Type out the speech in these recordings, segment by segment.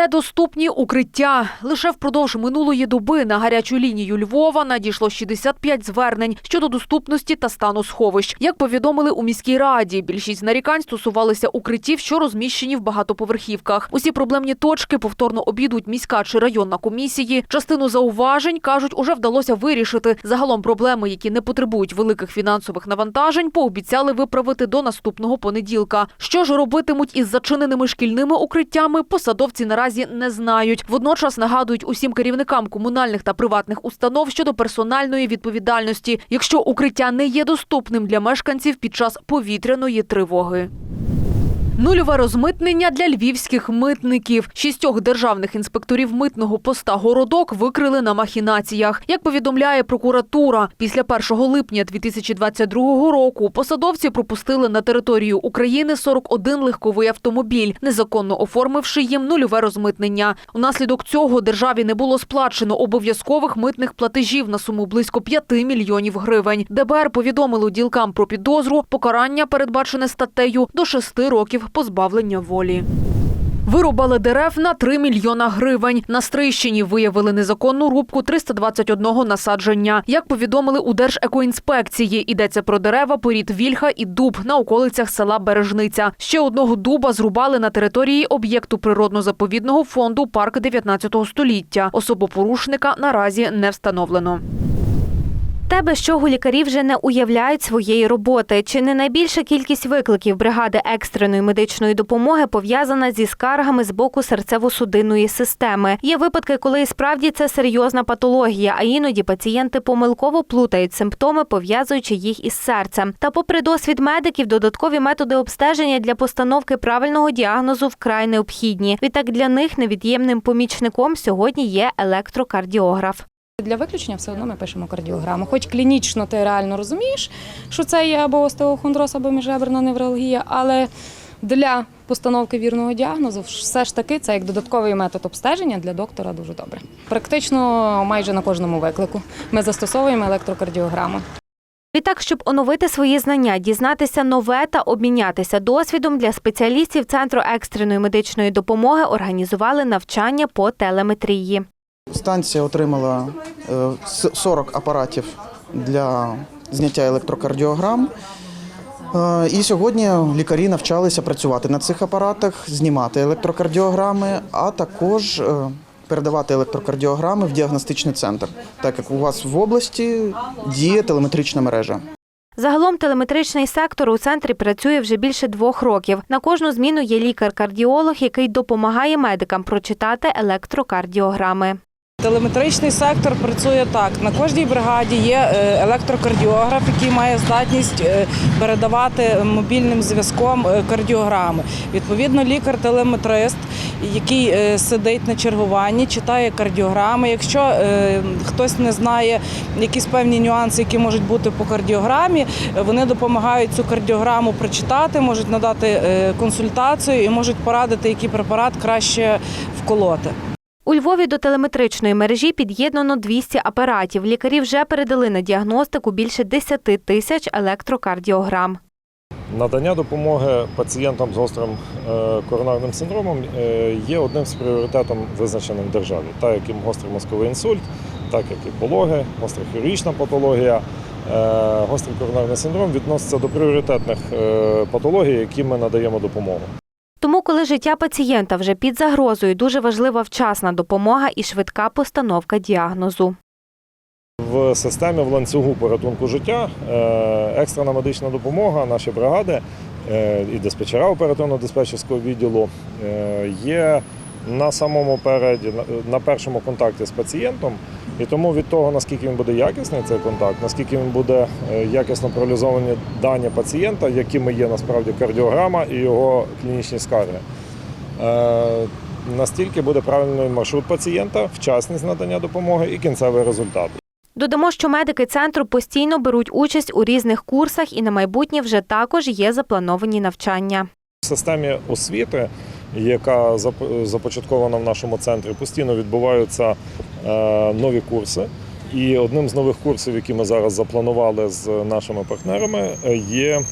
Недоступні укриття. Лише впродовж минулої доби на гарячу лінію Львова надійшло 65 звернень щодо доступності та стану сховищ. Як повідомили у міській раді, більшість нарікань стосувалися укриттів, що розміщені в багатоповерхівках. Усі проблемні точки повторно обідуть міська чи районна комісії. Частину зауважень кажуть, уже вдалося вирішити. Загалом проблеми, які не потребують великих фінансових навантажень, пообіцяли виправити до наступного понеділка. Що ж робитимуть із зачиненими шкільними укриттями, посадовці наразі не знають. Водночас нагадують усім керівникам комунальних та приватних установ щодо персональної відповідальності, якщо укриття не є доступним для мешканців під час повітряної тривоги. Нульове розмитнення для львівських митників. Шістьох державних інспекторів митного поста Городок викрили на махінаціях. Як повідомляє прокуратура, після 1 липня 2022 року посадовці пропустили на територію України 41 легковий автомобіль, незаконно оформивши їм нульове розмитнення. Унаслідок цього державі не було сплачено обов'язкових митних платежів на суму близько 5 мільйонів гривень. ДБР повідомило ділкам про підозру. Покарання передбачене статтею до 6 років позбавлення волі. Вирубали дерев на 3 мільйона гривень. На Стрийщині виявили незаконну рубку 321 насадження. Як повідомили у Держекоінспекції, йдеться про дерева порід Вільха і Дуб на околицях села Бережниця. Ще одного дуба зрубали на території об'єкту природно-заповідного фонду парк 19 століття. Особу порушника наразі не встановлено. Те, без чого лікарі вже не уявляють своєї роботи. Чи не найбільша кількість викликів бригади екстреної медичної допомоги пов'язана зі скаргами з боку серцево-судинної системи? Є випадки, коли і справді це серйозна патологія, а іноді пацієнти помилково плутають симптоми, пов'язуючи їх із серцем. Та, попри досвід медиків, додаткові методи обстеження для постановки правильного діагнозу вкрай необхідні. Відтак для них невід'ємним помічником сьогодні є електрокардіограф. Для виключення все одно ми пишемо кардіограму. Хоч клінічно ти реально розумієш, що це є або остеохондроз, або міжреберна невралгія, але для постановки вірного діагнозу все ж таки це як додатковий метод обстеження для доктора дуже добре. Практично майже на кожному виклику ми застосовуємо електрокардіограму. Відтак, щоб оновити свої знання, дізнатися нове та обмінятися досвідом для спеціалістів Центру екстреної медичної допомоги організували навчання по телеметрії. Станція отримала е, 40 апаратів для зняття електрокардіограм. Е, І сьогодні лікарі навчалися працювати на цих апаратах, знімати електрокардіограми, а також е, передавати електрокардіограми в діагностичний центр, так як у вас в області діє телеметрична мережа. Загалом телеметричний сектор у центрі працює вже більше двох років. На кожну зміну є лікар-кардіолог, який допомагає медикам прочитати електрокардіограми. Телеметричний сектор працює так. На кожній бригаді є е, електрокардіограф, який має здатність е, передавати мобільним зв'язком е, кардіограми. Відповідно, лікар-телеметрист, який сидить на чергуванні, читає кардіограми. Якщо хтось не знає якісь певні нюанси, які можуть бути по кардіограмі, вони допомагають цю кардіограму прочитати, можуть надати консультацію і можуть порадити, який препарат краще вколоти. У Львові до телеметричної мережі під'єднано 200 апаратів. Лікарі вже передали на діагностику більше 10 тисяч електрокардіограм. Надання допомоги пацієнтам з гострим е, коронарним синдромом е, є одним з пріоритетом, визначеним в державі, так як і гострий мозковий інсульт, так як і пологи, гостра хірургічна патологія. Е, Гострий коронарний синдром відноситься до пріоритетних патологій, які ми надаємо допомогу. Тому, коли життя пацієнта вже під загрозою, дуже важлива вчасна допомога і швидка постановка діагнозу. В системі в ланцюгу порятунку життя е, екстрена медична допомога, наші бригади е, і диспетчера оперативно-диспетчерського відділу е, є на самому переді, на- першому контакті з пацієнтом. І тому від того, наскільки він буде якісний цей контакт, наскільки він буде е, якісно проаналізовані дані пацієнта, якими є насправді кардіограма і його клінічні скарги. Е, Настільки буде правильний маршрут пацієнта, вчасність надання допомоги і кінцевий результат. Додамо, що медики центру постійно беруть участь у різних курсах і на майбутнє вже також є заплановані навчання. В системі освіти, яка зап- започаткована в нашому центрі, постійно відбуваються е, нові курси. І одним з нових курсів, які ми зараз запланували з нашими партнерами, е, є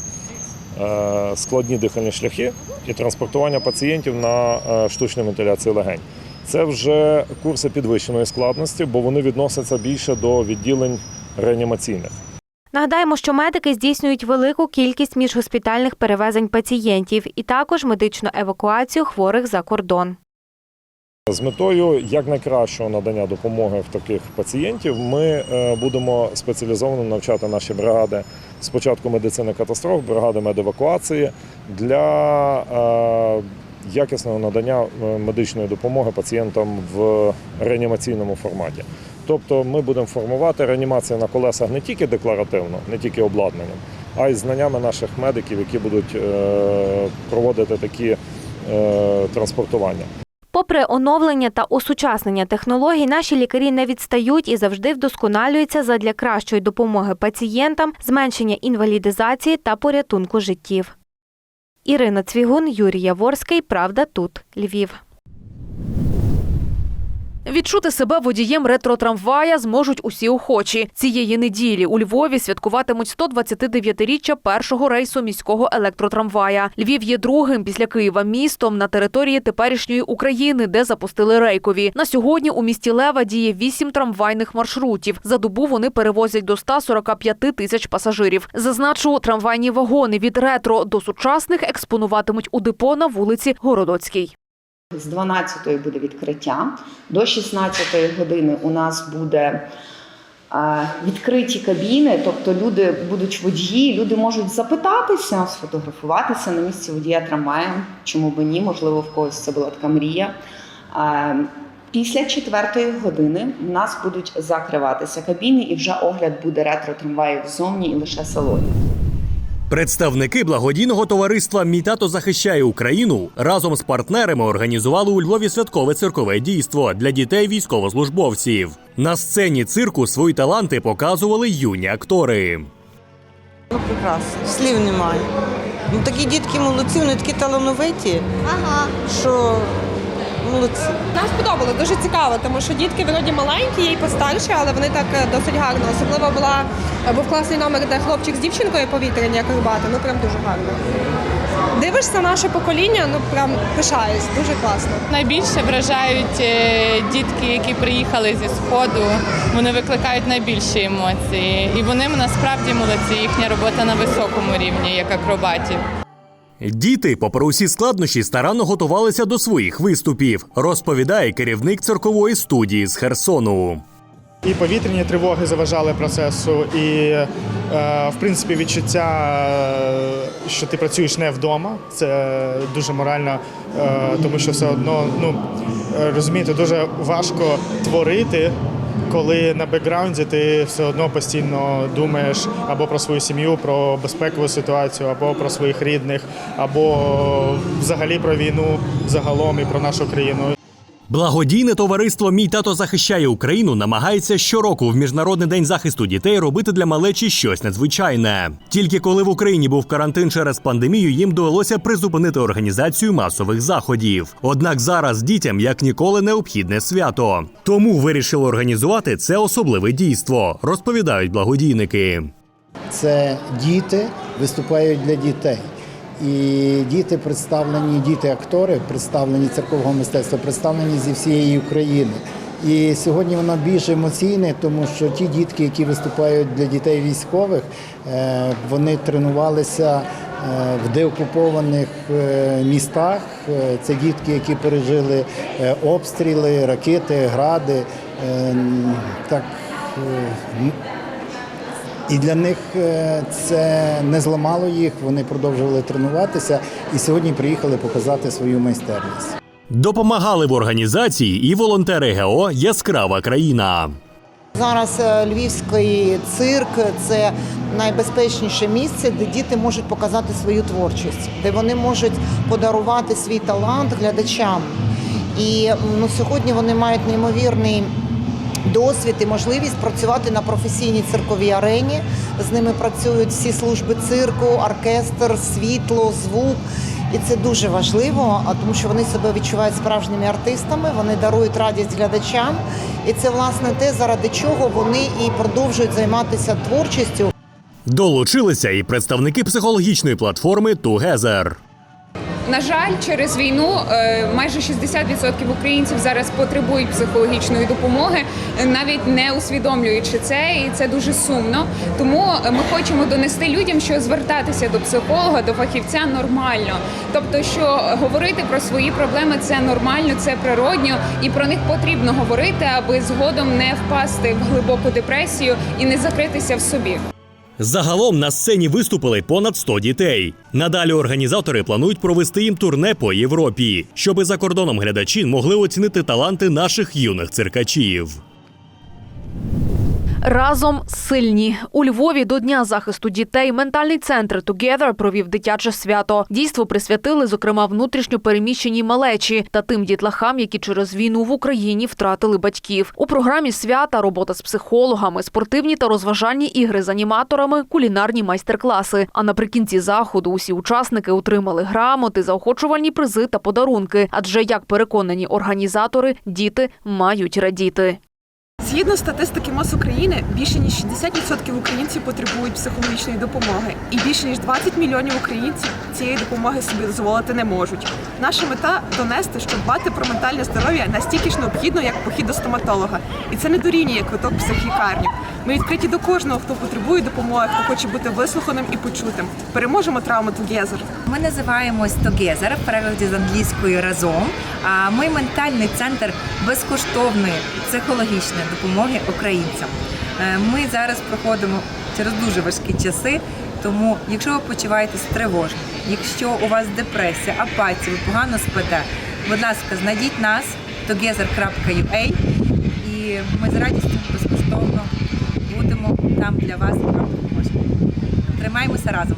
е, складні дихальні шляхи і транспортування пацієнтів на штучну вентиляцію легень. Це вже курси підвищеної складності, бо вони відносяться більше до відділень реанімаційних. Нагадаємо, що медики здійснюють велику кількість міжгоспітальних перевезень пацієнтів і також медичну евакуацію хворих за кордон. З метою якнайкращого надання допомоги в таких пацієнтів ми е, будемо спеціалізовано навчати наші бригади спочатку медицини катастроф, бригади медевакуації для е, якісного надання е, медичної допомоги пацієнтам в реанімаційному форматі. Тобто ми будемо формувати реанімацію на колесах не тільки декларативно, не тільки обладнанням, а й знаннями наших медиків, які будуть е, проводити такі е, транспортування. Попри оновлення та осучаснення технологій, наші лікарі не відстають і завжди вдосконалюються задля кращої допомоги пацієнтам, зменшення інвалідизації та порятунку життів. Ірина Цвігун, Юрій Яворський. Правда тут. Львів. Відчути себе водієм ретро-трамвая зможуть усі охочі. Цієї неділі у Львові святкуватимуть 129-річчя першого рейсу міського електротрамвая. Львів є другим після Києва містом на території теперішньої України, де запустили рейкові. На сьогодні у місті Лева діє вісім трамвайних маршрутів. За добу вони перевозять до 145 тисяч пасажирів. Зазначу, трамвайні вагони від ретро до сучасних експонуватимуть у депо на вулиці Городоцькій. З 12-ї буде відкриття. До 16-ї години у нас буде е, відкриті кабіни, тобто люди будуть водії, люди можуть запитатися, сфотографуватися на місці водія трамвая. Чому би ні? Можливо, в когось це була така мрія. Е, Після четвертої години у нас будуть закриватися кабіни, і вже огляд буде ретро трамваїв ззовні і лише салонів. Представники благодійного товариства Мій тато захищає Україну разом з партнерами організували у Львові святкове циркове дійство для дітей військовослужбовців. На сцені цирку свої таланти показували юні актори. Ну, прекрасно, слів немає. Ну, такі дітки молодці, вони такі талановиті, що молодці. Нам сподобалось, дуже цікаво, тому що дітки вроді маленькі, є й постарші, але вони так е, досить гарно. Особливо була був класний номер, де хлопчик з дівчинкою повітряні акробати. Ну прям дуже гарно. Дивишся наше покоління, ну прям пишаюсь, дуже класно. Найбільше вражають е, дітки, які приїхали зі сходу. Вони викликають найбільші емоції, і вони насправді молодці. Їхня робота на високому рівні, як акробатів. Діти, попри усі складнощі, старанно готувалися до своїх виступів, розповідає керівник циркової студії з Херсону. І повітряні тривоги заважали процесу, і е, в принципі відчуття, е, що ти працюєш не вдома. Це дуже морально, е, тому що все одно ну розумієте, дуже важко творити. Коли на бекграунді ти все одно постійно думаєш або про свою сім'ю, про безпекову ситуацію, або про своїх рідних, або взагалі про війну загалом і про нашу країну. Благодійне товариство Мій тато захищає Україну намагається щороку в міжнародний день захисту дітей робити для малечі щось надзвичайне. Тільки коли в Україні був карантин через пандемію, їм довелося призупинити організацію масових заходів. Однак зараз дітям як ніколи необхідне свято. Тому вирішили організувати це особливе дійство, розповідають благодійники. це діти виступають для дітей. І діти представлені, діти-актори, представлені церковного мистецтва, представлені зі всієї України. І сьогодні воно більш емоційне, тому що ті дітки, які виступають для дітей військових, е, вони тренувалися е, в деокупованих е, містах. Це дітки, які пережили обстріли, ракети, гради. Так і для них е, це не зламало їх. Вони продовжували тренуватися і сьогодні приїхали показати свою майстерність. Допомагали в організації і волонтери ГО Яскрава країна. Зараз е, львівський цирк це найбезпечніше місце, де діти можуть показати свою творчість, де вони можуть подарувати свій талант глядачам. І ну, сьогодні вони мають неймовірний. Досвід і можливість працювати на професійній цирковій арені. З ними працюють всі служби цирку, оркестр, світло, звук. І це дуже важливо, тому що вони себе відчувають справжніми артистами, вони дарують радість глядачам. І це власне те, заради чого вони і продовжують займатися творчістю. Долучилися і представники психологічної платформи Together. На жаль, через війну е, майже 60% українців зараз потребують психологічної допомоги, навіть не усвідомлюючи це, і це дуже сумно. Тому е, ми хочемо донести людям, що звертатися до психолога, до фахівця нормально. Тобто, що говорити про свої проблеми це нормально, це природньо, і про них потрібно говорити, аби згодом не впасти в глибоку депресію і не закритися в собі. Загалом на сцені виступили понад 100 дітей. Надалі організатори планують провести їм турне по Європі, щоби за кордоном глядачі могли оцінити таланти наших юних циркачів. Разом сильні у Львові до Дня захисту дітей ментальний центр Together провів дитяче свято. Дійство присвятили, зокрема, внутрішньо переміщеній малечі та тим дітлахам, які через війну в Україні втратили батьків. У програмі свята робота з психологами, спортивні та розважальні ігри з аніматорами, кулінарні майстер-класи. А наприкінці заходу усі учасники отримали грамоти, заохочувальні призи та подарунки. Адже як переконані організатори, діти мають радіти. Згідно статистики МОЗ України, більше ніж 60% українців потребують психологічної допомоги, і більше ніж 20 мільйонів українців цієї допомоги собі дозволити не можуть. Наша мета донести, що дбати про ментальне здоров'я настільки ж необхідно, як похід до стоматолога, і це не дорівнює квиток психлікарню. Ми відкриті до кожного, хто потребує допомоги, хто хоче бути вислуханим і почутим. Переможемо травму Together. Ми називаємось Together, в перекладі з англійської разом. А ми ментальний центр безкоштовної психологічної допомоги українцям. Е, Ми зараз проходимо через дуже важкі часи. Тому, якщо ви почуваєтесь тривожно, якщо у вас депресія, апатія, ви погано спите, будь ласка, знайдіть нас together.ua і ми з радістю безкоштовно будемо там для вас і вам допоможемо. Тримаємося разом.